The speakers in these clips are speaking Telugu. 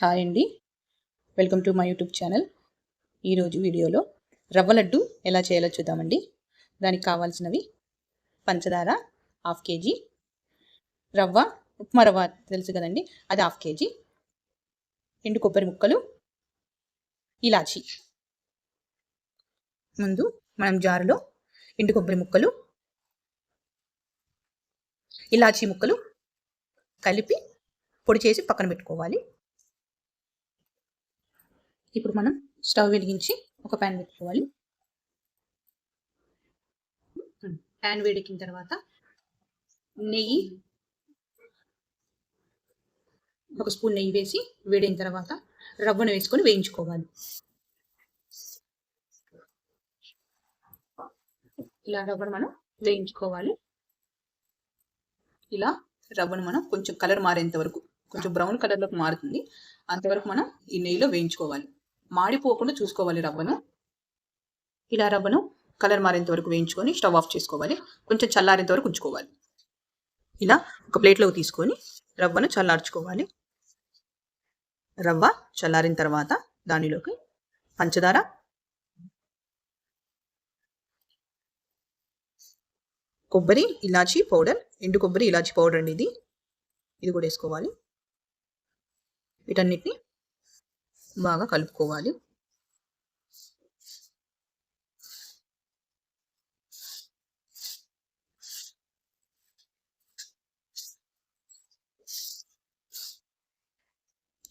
హాయ్ అండి. Welcome to my YouTube channel. ఈరోజు వీడియోలో రవ్వ లడ్డు ఎలా చేయాలో చూద్దామండి. దానికి కావాల్సినవి పంచదార హాఫ్ కేజీ రవ్వ ఉప్మా రవ్వ తెలుసు కదండి అది హాఫ్ కేజీ ఎండు కొబ్బరి ముక్కలు ఇలాచి. ముందు మనం జారులో ఎండు కొబ్బరి ముక్కలు ఇలాచీ ముక్కలు కలిపి పొడి చేసి పక్కన పెట్టుకోవాలి. ఇప్పుడు మనం స్టవ్ వెలిగించి ఒక ప్యాన్ పెట్టుకోవాలి. ప్యాన్ వేడెక్కిన తర్వాత నెయ్యి ఒక స్పూన్ నెయ్యి వేసి వేడైన తర్వాత రవ్వను వేసుకొని వేయించుకోవాలి. ఇలా రవ్వను మనం వేయించుకోవాలి. ఇలా రవ్వను మనం కొంచెం కలర్ మారేంత వరకు కొంచెం బ్రౌన్ కలర్లోకి మారుతుంది. అంతవరకు మనం ఈ నెయ్యిలో వేయించుకోవాలి. మాడిపోకుండా చూసుకోవాలి రవ్వను. ఇలా రవ్వను కలర్ మారేంత వరకు వేయించుకొని స్టవ్ ఆఫ్ చేసుకోవాలి. కొంచెం చల్లారేంత వరకు ఉంచుకోవాలి. ఇలా ఒక ప్లేట్లోకి తీసుకొని రవ్వను చల్లార్చుకోవాలి. రవ్వ చల్లారిన తర్వాత దానిలోకి పంచదార కొబ్బరి ఇలాచీ పౌడర్ ఎండు కొబ్బరి ఇలాచీ పౌడర్ అండి ఇది. ఇది కూడా వేసుకోవాలి. వీటన్నిటిని బాగా కలుపుకోవాలి.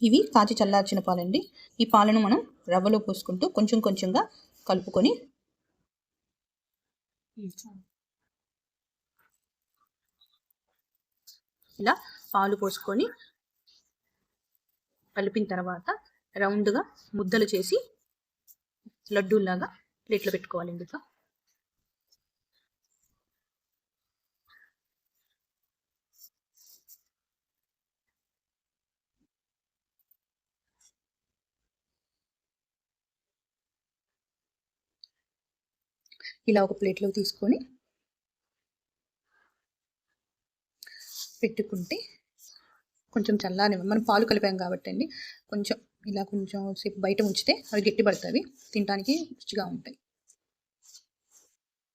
ఇవి కాచి చల్లార్చిన పాలండి. ఈ పాలను మనం రవ్వలో పోసుకుంటూ కొంచెం కొంచెంగా కలుపుకొని ఇలా పాలు పోసుకొని కలిపిన తర్వాత రౌండ్గా ముద్దలు చేసి లడ్డూలాగా ప్లేట్లో పెట్టుకోవాలి ఇందులో. ఇలా ఒక ప్లేట్లో తీసుకొని పెట్టుకుంటే కొంచెం చల్లారి మనం పాలు కలిపాం కాబట్టి అండి కొంచెం ఇలా కొంచెం సేపు బయట ఉంచితే అవి గట్టి పడుతుంది తినడానికి రుచిగా ఉంటాయి.